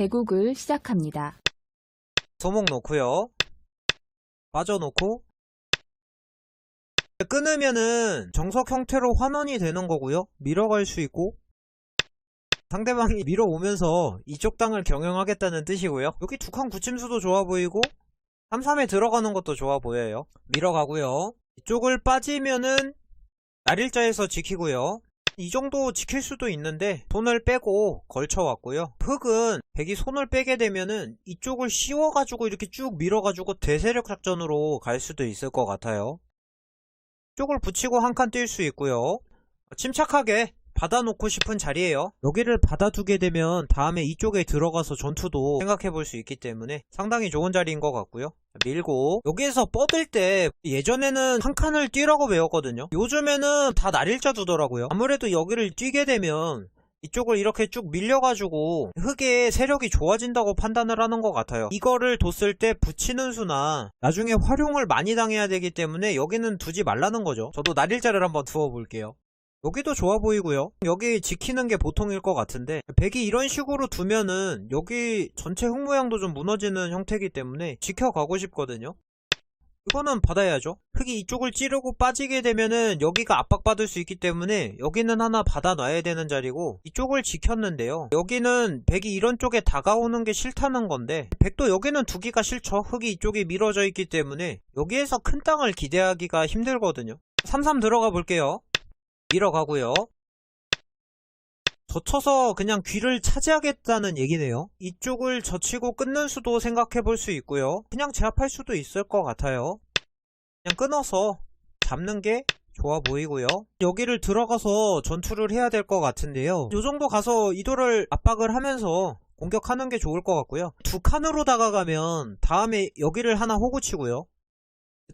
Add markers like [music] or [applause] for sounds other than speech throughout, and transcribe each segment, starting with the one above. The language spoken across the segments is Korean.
대국을 시작합니다. 소목 놓고요. 빠져 놓고 끊으면은 정석 형태로 환원이 되는 거고요. 밀어갈 수 있고 상대방이 밀어오면서 이쪽 땅을 경영하겠다는 뜻이고요. 여기 두칸 굳힘수도 좋아 보이고 3-3에 들어가는 것도 좋아 보여요. 밀어가고요. 이쪽을 빠지면은 날일자에서 지키고요. 이 정도 지킬 수도 있는데 손을 빼고 걸쳐왔고요. 흙은 백이 손을 빼게 되면은 이쪽을 씌워가지고 이렇게 쭉 밀어가지고 대세력 작전으로 갈 수도 있을 것 같아요. 이쪽을 붙이고 한 칸 뛸 수 있고요. 침착하게 받아놓고 싶은 자리예요. 여기를 받아두게 되면 다음에 이쪽에 들어가서 전투도 생각해 볼 수 있기 때문에 상당히 좋은 자리인 것 같고요. 밀고 여기에서 뻗을 때 예전에는 한 칸을 뛰라고 배웠거든요. 요즘에는 다 날일자 두더라고요. 아무래도 여기를 뛰게 되면 이쪽을 이렇게 쭉 밀려가지고 흙의 세력이 좋아진다고 판단을 하는 것 같아요. 이거를 뒀을 때 붙이는 수나 나중에 활용을 많이 당해야 되기 때문에 여기는 두지 말라는 거죠. 저도 날일자를 한번 두어 볼게요. 여기도 좋아 보이고요. 여기 지키는 게 보통일 것 같은데 백이 이런 식으로 두면은 여기 전체 흙 모양도 좀 무너지는 형태이기 때문에 지켜가고 싶거든요. 이거는 받아야죠. 흙이 이쪽을 찌르고 빠지게 되면은 여기가 압박받을 수 있기 때문에 여기는 하나 받아놔야 되는 자리고 이쪽을 지켰는데요. 여기는 백이 이런 쪽에 다가오는 게 싫다는 건데 백도 여기는 두기가 싫죠. 흙이 이쪽에 밀어져 있기 때문에 여기에서 큰 땅을 기대하기가 힘들거든요. 3-3 들어가 볼게요. 밀어가고요. 젖혀서 그냥 귀를 차지하겠다는 얘기네요. 이쪽을 젖히고 끊는 수도 생각해 볼 수 있고요. 그냥 제압할 수도 있을 것 같아요. 그냥 끊어서 잡는 게 좋아 보이고요. 여기를 들어가서 전투를 해야 될 것 같은데요. 이 정도 가서 이도를 압박을 하면서 공격하는 게 좋을 것 같고요. 두 칸으로 다가가면 다음에 여기를 하나 호구 치고요.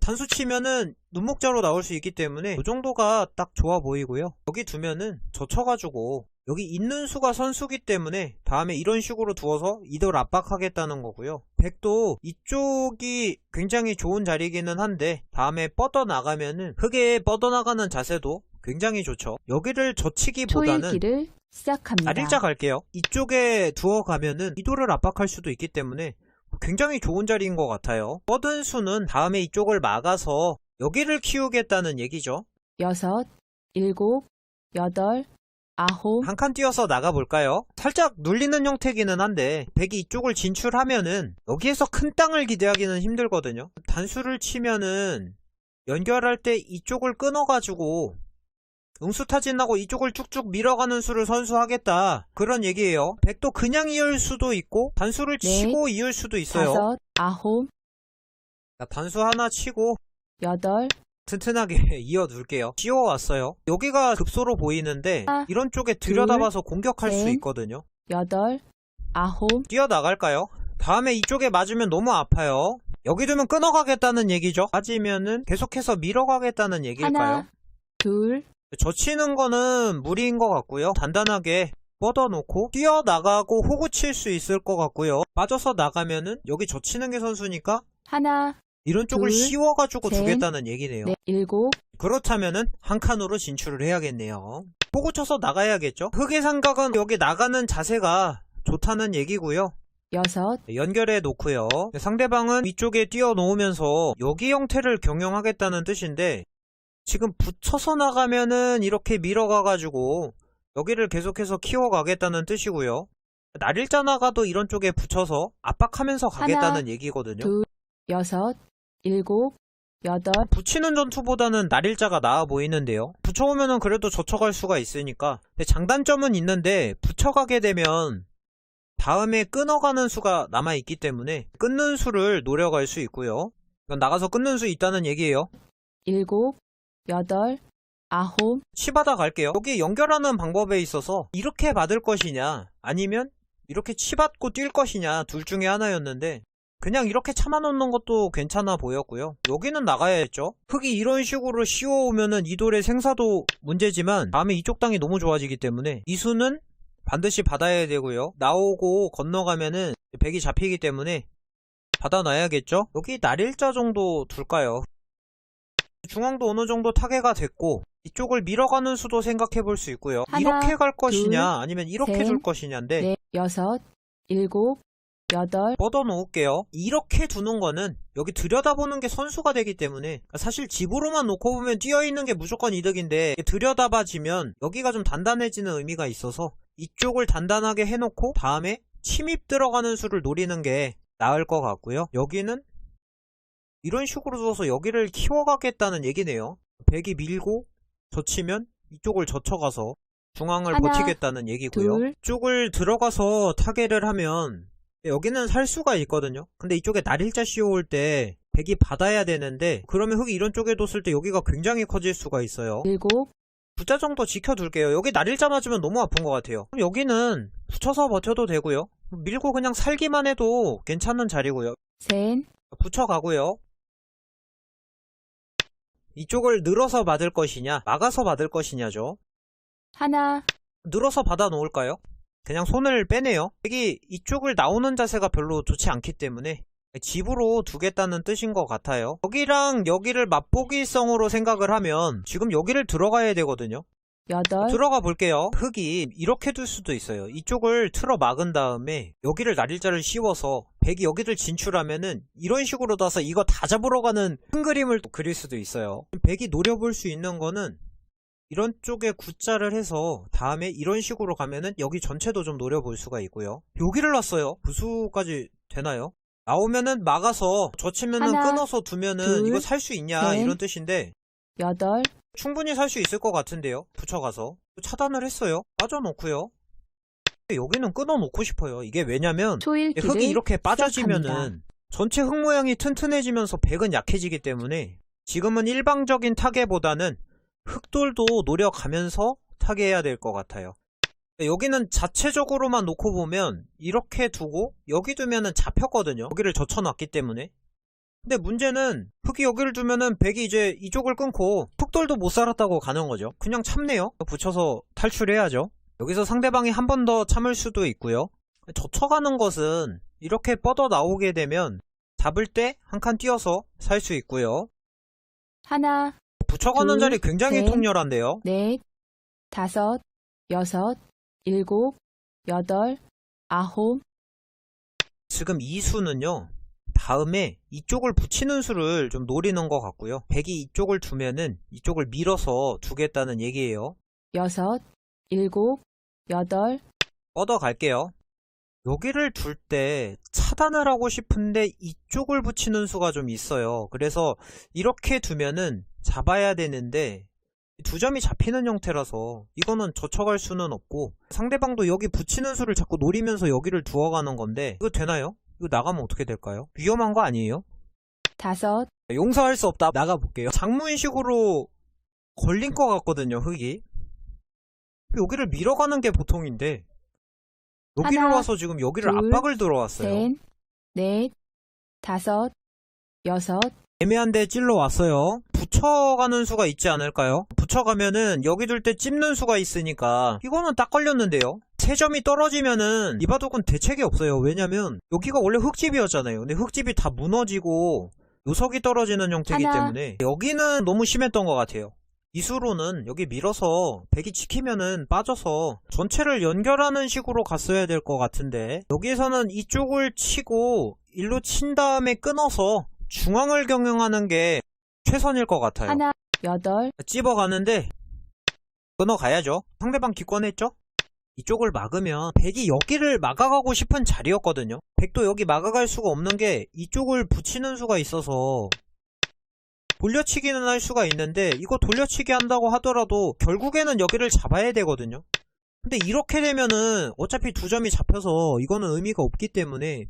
단수 치면은 눈목자로 나올 수 있기 때문에 이 정도가 딱 좋아 보이고요. 여기 두면은 젖혀가지고 여기 있는 수가 선수기 때문에 다음에 이런 식으로 두어서 이도를 압박하겠다는 거고요. 백도 이쪽이 굉장히 좋은 자리기는 한데 다음에 뻗어나가면은 흙에 뻗어나가는 자세도 굉장히 좋죠. 여기를 젖히기보다는 시작합니다. 날일자 갈게요. 이쪽에 두어 가면은 이도를 압박할 수도 있기 때문에 굉장히 좋은 자리인 것 같아요. 뻗은 수는 다음에 이쪽을 막아서 여기를 키우겠다는 얘기죠. 여섯, 일곱, 여덟, 아홉, 한 칸 뛰어서 나가볼까요? 살짝 눌리는 형태기는 한데 백이 이쪽을 진출하면은 여기에서 큰 땅을 기대하기는 힘들거든요. 단수를 치면은 연결할 때 이쪽을 끊어가지고 응수타진하고 이쪽을 쭉쭉 밀어가는 수를 선수하겠다. 그런 얘기예요. 백도 그냥 이을 수도 있고 단수를 네. 치고 이을 수도 있어요. 다섯, 아홉, 자, 단수 하나 치고 여덟, 튼튼하게 [laughs] 이어 둘게요. 씌워왔어요. 여기가 급소로 보이는데 하나, 이런 쪽에 들여다봐서 공격할 수 셋. 있거든요. 여덟, 아홉, 뛰어나갈까요? 다음에 이쪽에 맞으면 너무 아파요. 여기 두면 끊어가겠다는 얘기죠. 맞으면은 계속해서 밀어가겠다는 얘기일까요? 하나, 둘, 젖히는 거는 무리인 것 같고요. 단단하게 뻗어놓고 뛰어나가고 호구 칠 수 있을 것 같고요. 빠져서 나가면은 여기 젖히는 게 선수니까 하나, 이런 쪽을 둘, 씌워가지고 셋, 두겠다는 얘기네요. 넷, 일곱, 그렇다면은 한 칸으로 진출을 해야겠네요. 호구 쳐서 나가야겠죠? 흑의 삼각은 여기 나가는 자세가 좋다는 얘기고요. 여섯, 연결해 놓고요. 상대방은 위쪽에 뛰어 놓으면서 여기 형태를 경영하겠다는 뜻인데 지금 붙여서 나가면은 이렇게 밀어가가지고 여기를 계속해서 키워가겠다는 뜻이고요. 날일자 나가도 이런 쪽에 붙여서 압박하면서 가겠다는 하나, 얘기거든요. 둘, 여섯, 일곱, 여덟, 붙이는 전투보다는 날일자가 나아 보이는데요. 붙여오면은 그래도 젖혀갈 수가 있으니까. 근데 장단점은 있는데 붙여가게 되면 다음에 끊어가는 수가 남아있기 때문에 끊는 수를 노려갈 수 있고요. 이건 나가서 끊는 수 있다는 얘기예요. 일곱, 여덟, 아홉, 치받아 갈게요. 여기 연결하는 방법에 있어서 이렇게 받을 것이냐 아니면 이렇게 치받고 뛸 것이냐 둘 중에 하나였는데 그냥 이렇게 참아놓는 것도 괜찮아 보였고요. 여기는 나가야겠죠. 흙이 이런 식으로 씌워오면은 이돌의 생사도 문제지만 다음에 이쪽 땅이 너무 좋아지기 때문에 이 수는 반드시 받아야 되고요. 나오고 건너가면은 백이 잡히기 때문에 받아놔야겠죠. 여기 날일자 정도 둘까요? 중앙도 어느 정도 타개가 됐고 이쪽을 밀어가는 수도 생각해 볼 수 있고요. 하나, 이렇게 갈 것이냐 둘, 아니면 이렇게 셋, 줄 것이냐인데 넷, 여섯, 일곱, 여덟, 뻗어 놓을게요. 이렇게 두는 거는 여기 들여다보는 게 선수가 되기 때문에 사실 집으로만 놓고 보면 뛰어있는 게 무조건 이득인데 들여다봐지면 여기가 좀 단단해지는 의미가 있어서 이쪽을 단단하게 해놓고 다음에 침입 들어가는 수를 노리는 게 나을 것 같고요. 여기는 이런 식으로 두어서 여기를 키워가겠다는 얘기네요. 백이 밀고 젖히면 이쪽을 젖혀가서 중앙을 하나, 버티겠다는 얘기고요. 둘. 이쪽을 들어가서 타겟을 하면 여기는 살 수가 있거든요. 근데 이쪽에 날일자 씌워올 때 백이 받아야 되는데 그러면 흙이 이런 쪽에 뒀을 때 여기가 굉장히 커질 수가 있어요. 일곱, 부자 정도 지켜둘게요. 여기 날일자 맞으면 너무 아픈 것 같아요. 그럼 여기는 붙여서 버텨도 되고요. 밀고 그냥 살기만 해도 괜찮은 자리고요. 셋, 붙여가고요. 이쪽을 늘어서 받을 것이냐, 막아서 받을 것이냐죠. 하나, 늘어서 받아 놓을까요? 그냥 손을 빼네요. 여기 이쪽을 나오는 자세가 별로 좋지 않기 때문에 집으로 두겠다는 뜻인 것 같아요. 여기랑 여기를 맛보기성으로 생각을 하면 지금 여기를 들어가야 되거든요. 여덟, 들어가 볼게요. 흙이 이렇게 둘 수도 있어요. 이쪽을 틀어 막은 다음에 여기를 날일자를 씌워서 백이 여기를 진출하면은 이런 식으로 둬서 이거 다 잡으러 가는 큰 그림을 또 그릴 수도 있어요. 백이 노려볼 수 있는 거는 이런 쪽에 굿자를 해서 다음에 이런 식으로 가면은 여기 전체도 좀 노려볼 수가 있고요. 여기를 놨어요. 부수까지 되나요? 나오면은 막아서 젖히면은 하나, 끊어서 두면은 둘, 이거 살 수 있냐 넷. 이런 뜻인데 여덟, 충분히 살 수 있을 것 같은데요. 붙여가서 차단을 했어요. 빠져놓고요. 여기는 끊어놓고 싶어요. 이게 왜냐면 흙이 이렇게 빠져지면은 시작합니다. 전체 흙 모양이 튼튼해지면서 백은 약해지기 때문에 지금은 일방적인 타개보다는 흙돌도 노려가면서 타개해야 될 것 같아요. 여기는 자체적으로만 놓고 보면 이렇게 두고 여기 두면은 잡혔거든요. 여기를 젖혀놨기 때문에. 근데 문제는 흙이 여기를 두면은 백이 이제 이쪽을 끊고 흙돌도 못 살았다고 가는 거죠. 그냥 참네요. 붙여서 탈출해야죠. 여기서 상대방이 한 번 더 참을 수도 있고요. 젖혀가는 것은 이렇게 뻗어 나오게 되면 잡을 때 한칸 띄어서 살 수 있고요. 하나, 붙여가는 둘, 자리 굉장히 셋. 통렬한데요. 넷, 다섯, 여섯, 일곱, 여덟, 아홉, 지금 이 수는요. 다음에 이쪽을 붙이는 수를 좀 노리는 것 같고요. 백이 이쪽을 두면은 이쪽을 밀어서 두겠다는 얘기예요. 여섯, 일곱, 여덟, 뻗어 갈게요. 여기를 둘 때 차단을 하고 싶은데 이쪽을 붙이는 수가 좀 있어요. 그래서 이렇게 두면은 잡아야 되는데 두 점이 잡히는 형태라서 이거는 젖혀갈 수는 없고 상대방도 여기 붙이는 수를 자꾸 노리면서 여기를 두어가는 건데 이거 되나요? 이거 나가면 어떻게 될까요? 위험한 거 아니에요? 다섯, 용서할 수 없다. 나가볼게요. 장문식으로 걸린 것 같거든요, 흙이. 여기를 밀어가는 게 보통인데, 여기를 하나, 와서 지금 여기를 둘, 압박을 들어왔어요. 셋, 넷, 다섯, 여섯, 애매한데 찔러 왔어요. 붙여가는 수가 있지 않을까요? 붙여가면은 여기 둘 때 찝는 수가 있으니까 이거는 딱 걸렸는데요. 세 점이 떨어지면은 이바둑은 대책이 없어요. 왜냐면 여기가 원래 흙집이었잖아요. 근데 흙집이 다 무너지고 요석이 떨어지는 형태이기. 때문에 여기는 너무 심했던 것 같아요. 이수로는 여기 밀어서 백이 지키면은 빠져서 전체를 연결하는 식으로 갔어야 될 것 같은데 여기에서는 이쪽을 치고 일로 친 다음에 끊어서 중앙을 경영하는 게 최선일 것 같아요. 하나, 여덟, 찝어가는데 끊어가야죠. 상대방 기권했죠? 이쪽을 막으면 백이 여기를 막아가고 싶은 자리였거든요. 백도 여기 막아갈 수가 없는 게 이쪽을 붙이는 수가 있어서 돌려치기는 할 수가 있는데 이거 돌려치기 한다고 하더라도 결국에는 여기를 잡아야 되거든요. 근데 이렇게 되면은 어차피 두 점이 잡혀서 이거는 의미가 없기 때문에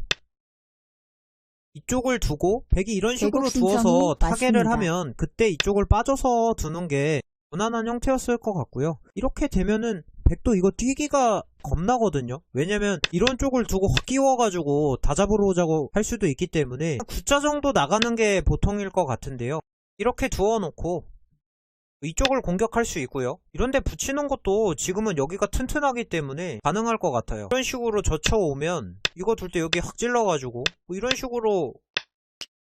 이쪽을 두고 백이 이런 식으로 두어서 타겟을 왔습니다. 하면 그때 이쪽을 빠져서 두는 게 무난한 형태였을 것 같고요. 이렇게 되면은 백도 이거 뛰기가 겁나거든요. 왜냐면 이런 쪽을 두고 확 끼워가지고 다 잡으러 오자고 할 수도 있기 때문에 9자 정도 나가는 게 보통일 것 같은데요. 이렇게 두어놓고 이쪽을 공격할 수 있고요. 이런데 붙이는 것도 지금은 여기가 튼튼하기 때문에 가능할 것 같아요. 이런 식으로 젖혀오면 이거 둘 때 여기 확 찔러가지고 뭐 이런 식으로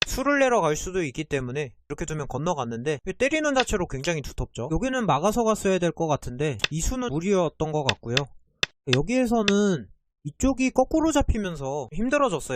수를 내러 갈 수도 있기 때문에 이렇게 두면 건너갔는데 때리는 자체로 굉장히 두텁죠. 여기는 막아서 갔어야 될 것 같은데 이 수는 무리였던 것 같고요. 여기에서는 이쪽이 거꾸로 잡히면서 힘들어졌어요.